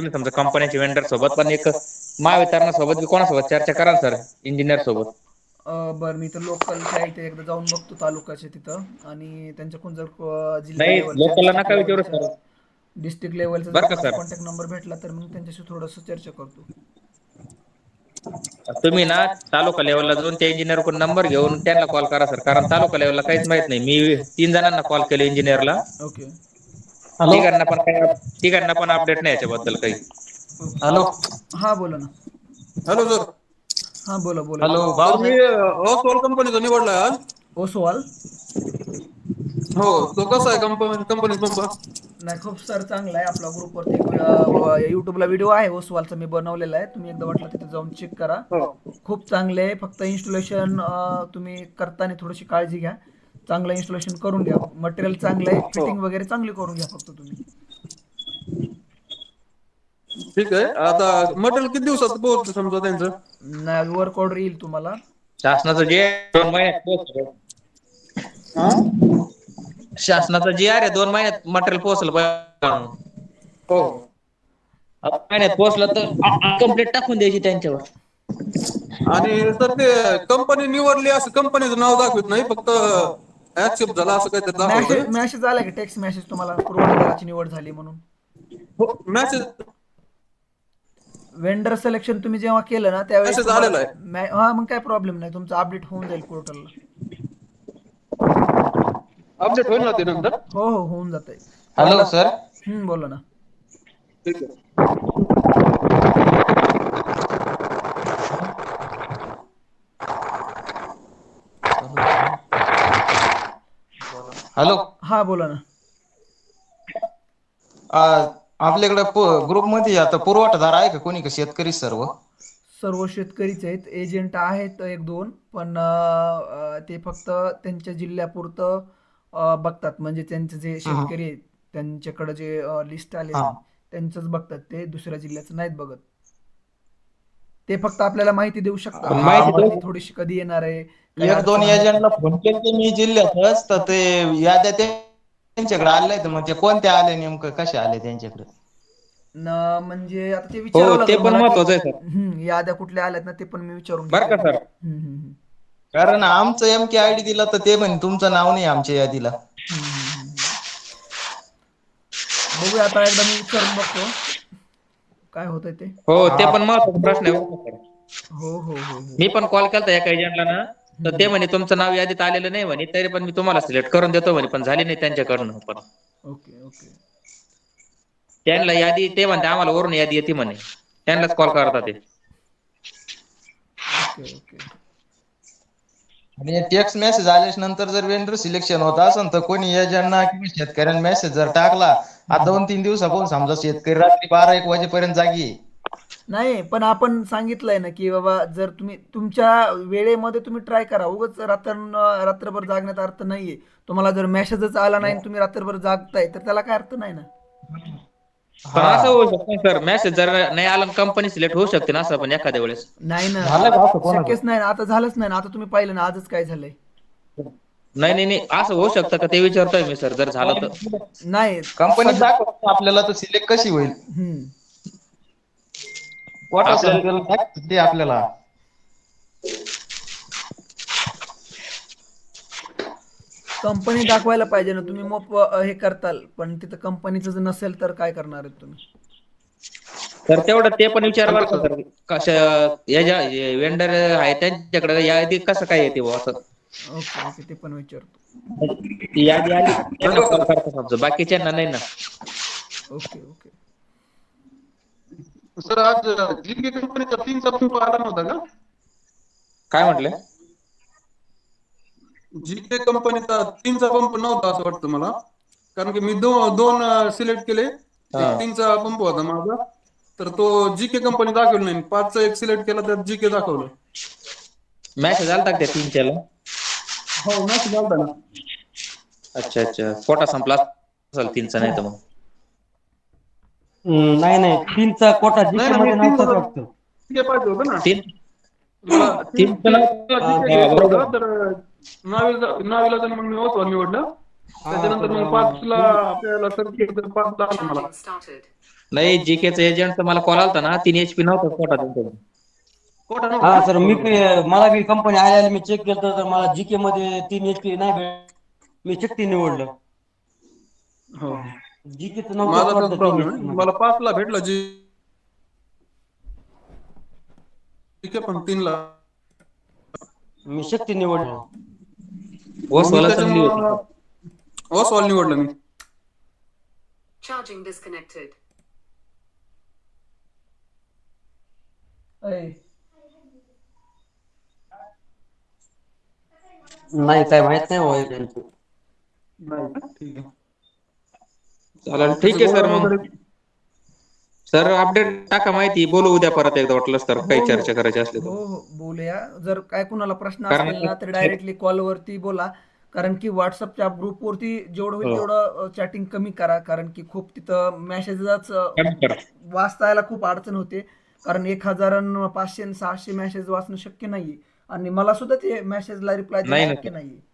तुम्ही समजा कंपन्याचे वेंडर सोबत पण एक महावितरणासोबत बी कोणासोबत चर्चा करा ना सर इंजिनियर सोबत बरं मी तर आहे ते एकदा जाऊन बघतो तालुक्याचे तिथं आणि त्यांच्याकडून जर जिल्हा नाही लेवलच्या लोकलला नका विचारू सर डिस्ट्रिक्ट लेवलचा बरं जर का, सर? कॉन्टॅक्ट नंबर भेटला तर मग त्यांच्याशी थोडंसं चर्चा करतो. तुम्ही ना तालुका लेवलला जाऊन त्या इंजिनियरकडून नंबर घेऊन त्यांना कॉल करा सर कारण तालुका लेवलला काहीच माहीत नाही. मी तीन जणांना कॉल केले इंजिनियरला ओके तिघांना पण काही तिघांना पण अपडेट नाही याच्याबद्दल काही. हॅलो? हा बोला ना. Hello sir. हा बोला बोला. हॅलो. भाऊ? मी ओसवाल कंपनीचा निवडलाय आज ओसवाल? हो तो कसा आहे कंपनी कंपनी पंप नाही खूप सर चांगला आहे. आपला ग्रुपवरती एक युट्यूबला व्हिडिओ आहे ओसवालचा मी बनवलेला आहे. तुम्ही एकदा वाटलं तिथे जाऊन चेक करा. हो. खूप चांगले आहे. फक्त इन्स्टॉलेशन तुम्ही करताना थोडीशी काळजी घ्या. चांगलं इन्स्टॉलेशन करून घ्या. मटेरियल चांगलं आहे फिटिंग वगैरे चांगली करून घ्या फक्त तुम्ही. ठीक आहे. आता मटेरियल किती दिवसात पोहोचतं समजा त्यांचं? नाही वर्क ऑर्डर येईल तुम्हाला. शासनाचं जे दोन महिन्यात पोहोचलं शासनाचं जे आहे दोन महिन्यात मटेरियल पोहोचलं पाहिजे हो. आता महिन्यात पोहोचलं तर कंप्लेंट टाकून द्यायची त्यांच्यावर. आणि सर ते कंपनी निवडली असं कंपनीचं नाव दाखवत नाही फक्त ऍक्सेप्ट झाला असं काहीतरी मॅसेज दाखवतोय मॅसेज आला की टेक्स्ट मॅसेज तुम्हाला पुरवठादाराची निवड झाली म्हणून? मेसेज वेंडर सिलेक्शन तुम्ही जेव्हा केलं ना त्यावेळेस आलेला आहे. मॅ- हा मग काय प्रॉब्लेम नाही. तुमचं अपडेट होऊन जाईल पोर्टलला अपडेट होईल ना ते नंतर? हो हो होऊन जात हॅलो सर हम्म बोला ना. ठीक आहे. हॅलो? हा बोला ना. आपल्याकडे ग्रुपमध्ये आता पुरवठादार आहे का कोणी का शेतकरी सर्व? सर्व शेतकरीच आहेत. एजंट आहेत एक दोन पण अं, ते फक्त त्यांच्या जिल्ह्यापुरतं अं, बघतात. म्हणजे त्यांचे जे शेतकरी आहेत त्यांच्याकडे जे लिस्ट आले हा. त्यांचंच बघतात ते. दुसऱ्या जिल्ह्याचं नाहीत बघत. ते फक्त आपल्याला माहिती देऊ शकतात पण माहिती देऊ- ती थोडीशी कधी येणार आहे एक दोन अडचण आहे. एजंटला फोन केले मी जिल्ह्यातच तर ते याद्या ते- त्यांच्याकडे आले तर मग ते कोणते आले नेमकं कसे आले त्यांच्याकडे न म्हणजे आता ते विचारावं हो ते लागेल पण मला की- महत्वाचं आहे सर हम्म, याद्या कुठल्या आल्यात ना ते पण मी विचारून बरं का घेतो. सर हम्म, हम्म, हम्म. कारण आमचं एम के आय डी दिला तर ते म्हणे तुमचं नाव नाही आमच्या यादीला हम्म. बघूया आता एकदा मी विचारून बघतो काय होतंय ते? हो ते पण महत्त्वाचा प्रश्न आहे बरं का सर. हो हो हो हो. मी पण कॉल केलता एका एजंटला ना तर ते म्हणे तुमचं नाव यादीत आलेलं नाही म्हणे तरी पण मी तुम्हाला सिलेक्ट करून देतो म्हणे पण झाली नाही त्यांच्याकडनं पण. Okay okay. त्यांना यादी ते म्हणते आम्हाला वरून यादी येते म्हणे. त्यांनाच कॉल करतात ते. Okay okay. आणि टेक्स्ट मेसेज आल्याच्यानंतर जर वेंडर सिलेक्शन होत असेल तर कोणी एजंटना किंवा शेतकऱ्यांना मेसेज जर टाकला आता दोन तीन दिवसापासून समजा शेतकरी रात्री बारा एक वाजेपर्यंत जागी आहे. नाही पण आपण सांगितलंय ना की बाबा जर तुम्ही तुमच्या वेळेमध्ये तुम्ही ट्राय करा. उगाच रात्र रात्रभर जागण्यात अर्थ नाहीये. तुम्हाला जर मेसेजच आला नाही आणि तुम्ही रात्रभर जागताय तर त्याला काय अर्थ नाही ना? पण असं होऊ शकतं सर मेसेज जर नाही आला कंपनी सिलेक्ट होऊ शकते ना असं पण एखाद्या वेळेस. नाही ना. झालं का असं कोणाचं? शक्यच नाही ना. आता झालंच नाही ना. आता तुम्ही पाहिलं ना आजच काय झालंय. नाही नाही नाही. असं होऊ शकतं का? ते विचारतोय मी सर जर झालं तर. नाही. कंपनी दाखवत आपल्याला तर सिलेक्ट कशी होईल? हम्म. वाटा आपल्याला- दाखवते ते आपल्याला. कंपनी दाखवायला पाहिजे ना. तुम्ही अ, हे करताल. पण तिथं कंपनीचं जर नसेल तर काय करणार आहेत तुम्ही? तर तेवढं ते पण विचार बरं का सर कशा या ज्या वेंडर आहे त्यांच्याकडे यादी कसं काय येते बुवा असं? ओके ओके ते पण विचारतो. ती यादी आली त्यांना call करता समजा बाकीच्यांना नाही ना. Okay okay. सर आज जीके कंपनीचा तीनचा पंप आला नव्हता का? काय म्हटले? जीके कंपनीचा तीनचा पंप नव्हता असं वाटतं मला. कारण की मी दोन दोन सिलेक्ट केले. एक तीनचा पंप होता माझा. तर तो जीके कंपनी दाखवली नाही. पाचचा एक सिलेक्ट केला त्यात जीके दाखवलं. मेसेज आलता का त्या तीनच्याला? हो मॅसेज आलता ना अच्छा अच्छा. कोटा संपला असेल तीनचा नाही तर मग? हम्म, नाही नाही. तीनचा कोटा नाही जिल्ह्या ना, मध्ये मी नव्हताच तीनचा- वाटतं पाहिजे होतं ना. तीन? मला तर नावीला नावीला तर मग मी निवडलं. त्याच्यानंतर मग पाचला आपल्याला आला मला. started. नाही जीकेचा एजंट मला कॉल आलता ना. तीन एचपी नव्हता कोटा त्यांच्याकडे कोटा हा सर मी मला बी कंपनी आल्या मी चेक केलं तर मला जीके मध्ये तीन एच पी नाही भेट मी शक्ती निवडलं. हो. जीके माझा तोच प्रॉब्लेम आहे. मला पाचला भेटला जी ठीक आहे पण तीनला मी शक्ती निवडलं. ओसवाला चांगली होती ओसवाल निवडलं. मी. Charging disconnected. नाही काय माहीत नाही होय त्यांचं. ठीक आहे. चालेल ठीक आहे सर मग. सर अपडेट टाका माहिती बोलू उद्या परत एकदा वाटलंच तर काही चर्चा करायची असली हो तर. हो बोलूया. जर काय कुणाला प्रश्न कारण असतील ना तर डायरेक्टली कॉलवरती बोला. कारण की व्हॉट्सअपच्या ग्रुपवरती जेवढं होईल हो. तेवढं चॅटिंग कमी करा. कारण की खूप तिथं मेसेजच कमी करा. वाचता यायला खूप अडचण होते. कारण एक हजार पाचशे अन सहाशे मेसेज वाचणं शक्य नाहीये. आणि मला सुद्धा ते मेसेजला रिप्लाय नाही देणं ना. शक्य नाहीये.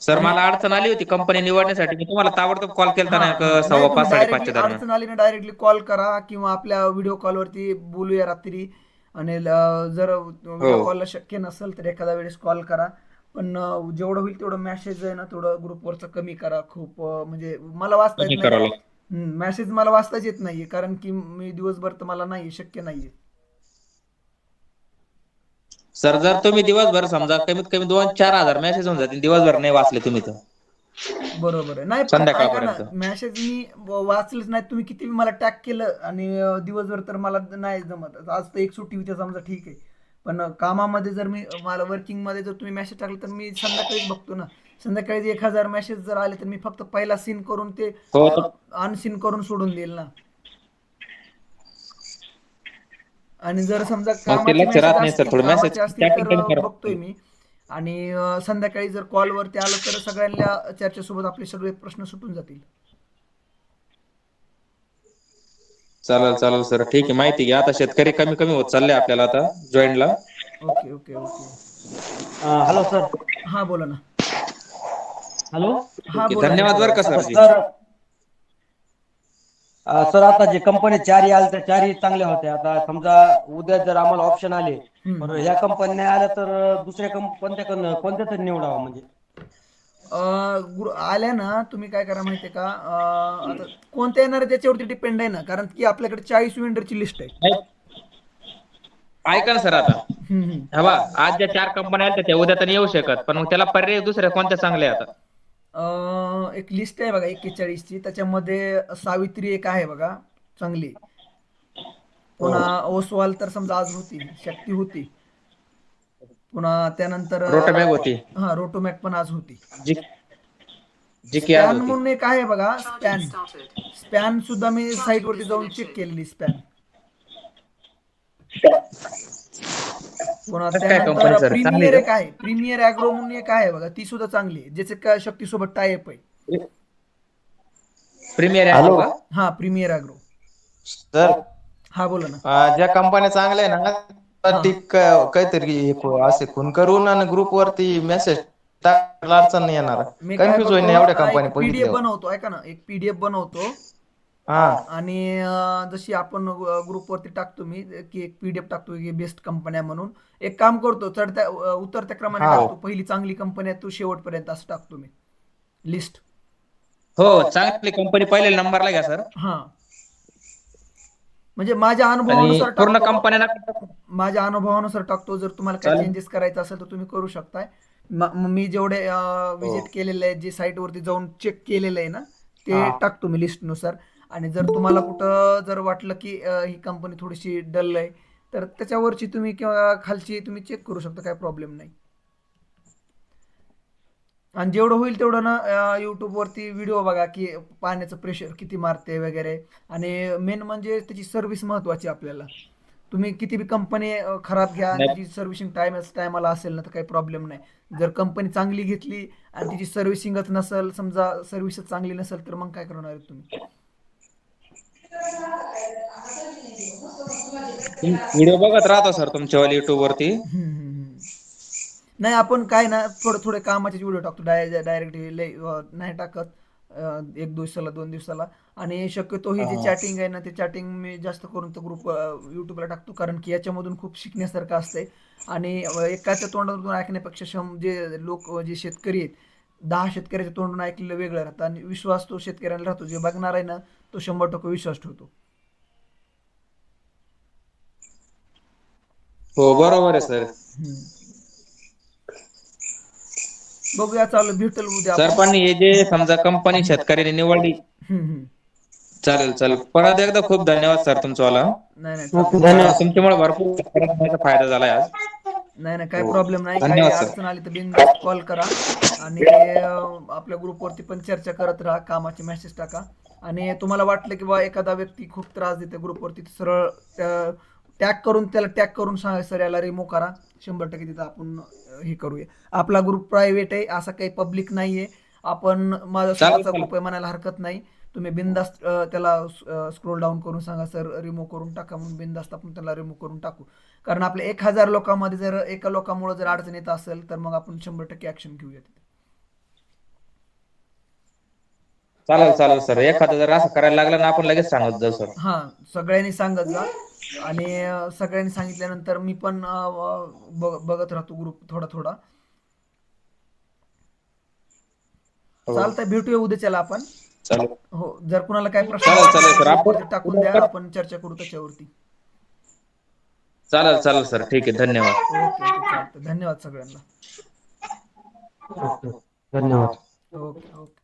सर मला अडचण आली होती कंपनी निवडण्यासाठी. मी तुम्हाला ताबडतोब कॉल केला सव्वा पाच साडेपाचच्या दरम्यान. अडचण आली ना डायरेक्टली कॉल करा किंवा आपल्या व्हिडिओ कॉलवरती बोलूया रात्री. आणि ल- जर व्हिडिओ हो. कॉलला शक्य नसेल तर एखाद्या वेळेस कॉल करा. पण अं, जेवढं होईल तेवढं मेसेज आहे ना थोडं ग्रुपवरचं कमी करा. खूप अं, म्हणजे मला वाचता कमी येत करावं नाही. मेसेज मला वाचताच येत नाहीये. कारण की मी दिवसभर तर मला नाही शक्य नाहीये. सर जर तुम्ही दिवसभर समजा कमीत कमी दोन चार हजार मेसेज होऊन जातील दिवसभर नाही वाचले तुम्ही तर. बरोबर आहे. नाही संध्याकाळपर्यंत. मेसेज मी व- वाचलेच नाही तुम्ही किती मला टॅग केलं आणि अं, दिवसभर तर मला नाही जमत. आज तर एक सुट्टी होती समजा ठीक आहे. पण अं, कामामध्ये जर मी मला वर्किंगमध्ये जर तुम्ही मेसेज टाकले तर मी संध्याकाळीच बघतो ना. संध्याकाळी एक हजार मेसेज जर आले तर मी फक्त पहिला सीन करून ते हो. अनसीन करून सोडून देईल ना. आणि जर समजा ते कामाचे लक्ष राहत message नाही. असतील- थोडं message कामाचे असतील chatting तर कमी करा. बघतोय मी. आणि अं, संध्याकाळी जर कॉलवरती आलं तर सगळ्यांना चर्चेसोबत आपले सगळे प्रश्न सुटून जातील. चालेल चालेल सर ठीक आहे. माहिती घ्या. आता शेतकरी कमी कमी होत चालले आपल्याला आता जॉईंटला okay okay okay. Hello sir हा बोला ना. हॅलो हा बोला. धन्यवाद बरं का सर सर आता जे कंपनी चारही आल्या त्या चारही चांगल्या होत्या आता समजा उद्या जर आम्हाला ऑप्शन आले ह्या कंपनी नाही आल्या तर दुसऱ्या कंप कोणत्या तरी निवडावं म्हणजे? आल्या ना तुम्ही काय करा माहितीये का? आता कोणत्या येणार आहे त्याच्यावरती डिपेंड आहे ना? कारण की आपल्याकडे चाळीस वेंडरची लिस्ट आहे. ऐका ना सर आता. हम्म, हम्म. हा बा आज ज्या चार कंपन्या आल्या त्या उद्या तर नाही येऊ शकत. पण मग त्याला पर्याय दुसऱ्या कोणत्या चांगल्या आहे आता एक लिस्ट आहे बघा एक्केचाळीसची. त्याच्यामध्ये सावित्री एक आहे बघा चांगली. पुन्हा ओसवाल तर समजा आज होती शक्ती होती. पुन्हा त्यानंतर रोटोमॅग होती. हा रोटोमॅक पण आज होती. स्पॅन म्हणून एक आहे बघा स्पॅन. स्पॅन सुद्धा मी साईट वरती जाऊन चेक केलेली स्पॅन पुन्हा कसं काय company त्यानंतर sir? चांगली प्रीमियर एक आहे? प्रीमियर अॅग्रो म्हणून एक आहे बघा ती सुद्धा चांगली आहे. ज्याचे काय शक्तीसोबत टायप आहे. प्रीमियर का? हा प्रीमियर अॅग्रो तर हा बोला ना. ज्या कंपन्या चांगल्या आहे ना ती क- काहीतरी असे खून करून आणि ग्रुप वरती मेसेज अडचण नाही येणार. कन्फ्युज होईल ना एवढ्या कंपन्या पीडीएफ बनवतो ऐका ना. एक पीडीएफ बनवतो. हा. आणि अं, जशी आपण ग्रुपवरती टाकतो मी की एक पीडीएफ टाकतो की बेस्ट कंपन्या म्हणून. एक काम करतो चढत्या अं, उतरत्या क्रमाने हा. टाकतो. पहिली चांगली कंपनी आहे तू शेवटपर्यंत असं टाकतो मी. लिस्ट हो चांगली कंपनी पहिल्या नंबरला घ्या सर हा. म्हणजे माझ्या आणि अनुभवानुसार पूर्ण टाकतो. कंपन्यांना माझ्या अनुभवानुसार टाकतो. जर तुम्हाला काही चालेल. चेंजेस करायचं असेल तर तुम्ही करू शकताय. म- म- मी जेवढे विजिट केलेले आहे जे साईट वरती जाऊन चेक केलेलं आहे ना ते हा. टाकतो मी लिस्टनुसार. आणि जर तुम्हाला कुठं जर वाटलं की ही कंपनी थोडीशी डल आहे तर त्याच्यावरची तुम्ही किंवा खालची तुम्ही चेक करू शकता काय प्रॉब्लेम नाही. आणि जेवढं होईल तेवढं ना युट्यूब वरती व्हिडिओ बघा की पाण्याचं प्रेशर किती मारते वगैरे. आणि मेन म्हणजे त्याची सर्व्हिस महत्वाची आपल्याला. तुम्ही किती बी कंपनी खराब घ्या. त्याची सर्व्हिसिंग टाइम टायमाला असेल ना तर काही प्रॉब्लेम नाही. जर कंपनी चांगली घेतली आणि तिची सर्व्हिसिंगच नसेल समजा सर्व्हिसच चांगली नसेल तर मग काय करणार आहे तुम्ही? व्हिडिओ बघत राहतो सर तुमच्या युट्यूब वरती? हम्म, हम्म, हम्म. नाही आपण काय ना थोडं थोडे कामाचे व्हिडिओ टाकतो. डाय डायरेक्ट नाही टाकत. अं, एक दिवसाला दोन दिवसाला. आणि शक्यतो ही. जी चॅटिंग आहे ना ते चॅटिंग मी जास्त करून तो ग्रुप युट्यूबला टाकतो. कारण की याच्यामधून खूप शिकण्यासारखं असतंय. आणि एकाच्या तोंडातून ऐकण्यापेक्षा शं जे लोक जे शेतकरी आहेत दहा शेतकऱ्याच्या तोंडून ऐकलेलं वेगळं राहतं आणि विश्वास तो शेतकऱ्यांना राहतो जे बघणार आहे ना तो शंभर टक्के विश्वास ठेवतो हो बरोबर आहे सर. बघूया चालू भेटल उद्या सर. पण हे जे समजा कंपनी शेतकऱ्यांनी निवडली हम्म, हम्म. चालेल चालेल परत एकदा खूप धन्यवाद सर तुमचंवाला नाही नाही. धन्यवाद तुमच्यामुळे भरपूर शेतकऱ्यांना फायदा झालाय आज नाही नाही काही प्रॉब्लेम नाही. काही धन्यवाद. अडचण आली तर बिनधास्त कॉल करा. आणि अं, आपल्या ग्रुपवरती पण चर्चा करत राहा कामाचे मेसेज टाका. आणि तुम्हाला वाटलं की बा एखादा व्यक्ती खूप त्रास देते ग्रुपवरती तर सरळ टॅग करून त्याला टॅग करून सांगा सर याला रिमूव्ह करा. शंभर टक्के तिथं आपण अं, हे करूया. आपला ग्रुप प्रायव्हेट आहे असा काही पब्लिक नाहीये. आपण माझा स्वतःचा चालेल. ग्रुप आहे म्हणायला हरकत नाही. तुम्ही बिनधास्त अं, त्याला स्क्रोल डाऊन करून सांगा सर रिमूव्ह करून टाका म्हणून बिनधास्त आपण त्याला रिमूव्ह करून टाकू. कारण आपल्या एक हजार लोकांमध्ये जर एका लोकांमुळे जर अडचण येत असेल तर मग आपण शंभर टक्के ऍक्शन घेऊया तिथे. चालेल चालेल सर एखादं जर असं करायला लागलं ना आपण लगेच सांगत जाऊ सर हा सगळ्यांनी सांगत जा. आणि सगळ्यांनी सांगितल्यानंतर मी पण बघत राहतो ग्रुप थोडा थोडा. हो. चालतंय भेटूया उद्याच्याला आपण. चालेल हो जर कुणाला काय प्रश्न चालेल, चालेल, सर. असेल, आपण- ग्रुपवरती टाकून द्या. आपण चर्चा करू त्याच्यावरती. चालेल चालेल सर. ठीक आहे. धन्यवाद. ओके ओके चालतं धन्यवाद सगळ्यांना. धन्यवाद. Okay okay.